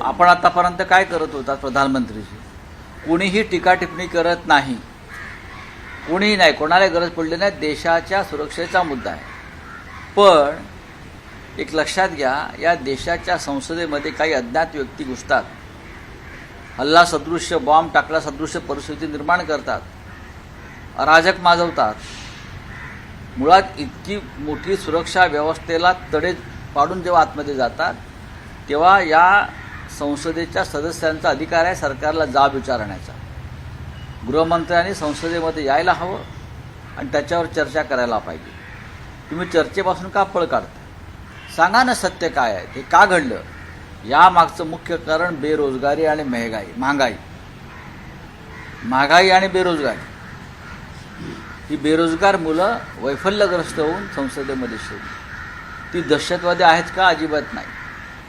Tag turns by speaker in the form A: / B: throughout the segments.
A: आपण आतापर्यंत काय करत होता प्रधानमंत्रीजी कुणीही टीका टिप्पणी करत नाही. कुणीही नाही कोणाला गरज पडली नाही देशाच्या सुरक्षेचा मुद्दा आहे. पण एक लक्षात घ्या या देशाच्या संसदेमध्ये काही अज्ञात व्यक्ती घुसतात. हल्ला सदृश्य बॉम्ब टाकला सदृश्य परिस्थिती निर्माण करतात. अराजक माजवतात. मुळात इतकी मोठी सुरक्षा व्यवस्थेला तडे पाडून जेव्हा आतमध्ये जातात तेव्हा या संसदेच्या सदस्यांचा अधिकार आहे सरकारला जाब विचारण्याचा. गृहमंत्र्यांनी संसदेमध्ये यायला हवं आणि त्याच्यावर चर्चा करायला पाहिजे. तुम्ही चर्चेपासून का पळ काढता? सांगा ना सत्य काय आहे? हे का घडलं? यामागचं मुख्य कारण बेरोजगारी आणि महागाई महागाई. महागाई आणि बेरोजगारी. ही बेरोजगार मुलं वैफल्यग्रस्त होऊन संसदेमध्ये शिरली. ती दहशतवादी आहेत का? अजिबात नाही.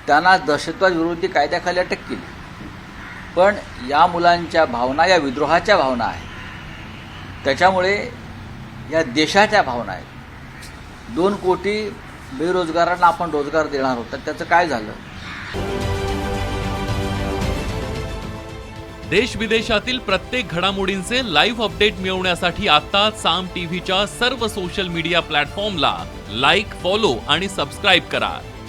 A: त्यांना दहशतवाद विरोधी कायद्याखाली अटक केली. पण या मुलांच्या भावना या विद्रोहाच्या भावना आहेत. त्याच्यामुळे या देशाच्या भावना आहेत. दोन कोटी बेरोजगारांना आपण रोजगार देणार होता त्याचं काय झालं?
B: देश विदेशातील प्रत्येक घडामोडींचे लाईव्ह अपडेट मिळवण्यासाठी आता साम टीव्हीच्या सर्व सोशल मीडिया प्लॅटफॉर्मला लाईक फॉलो आणि सबस्क्राईब करा.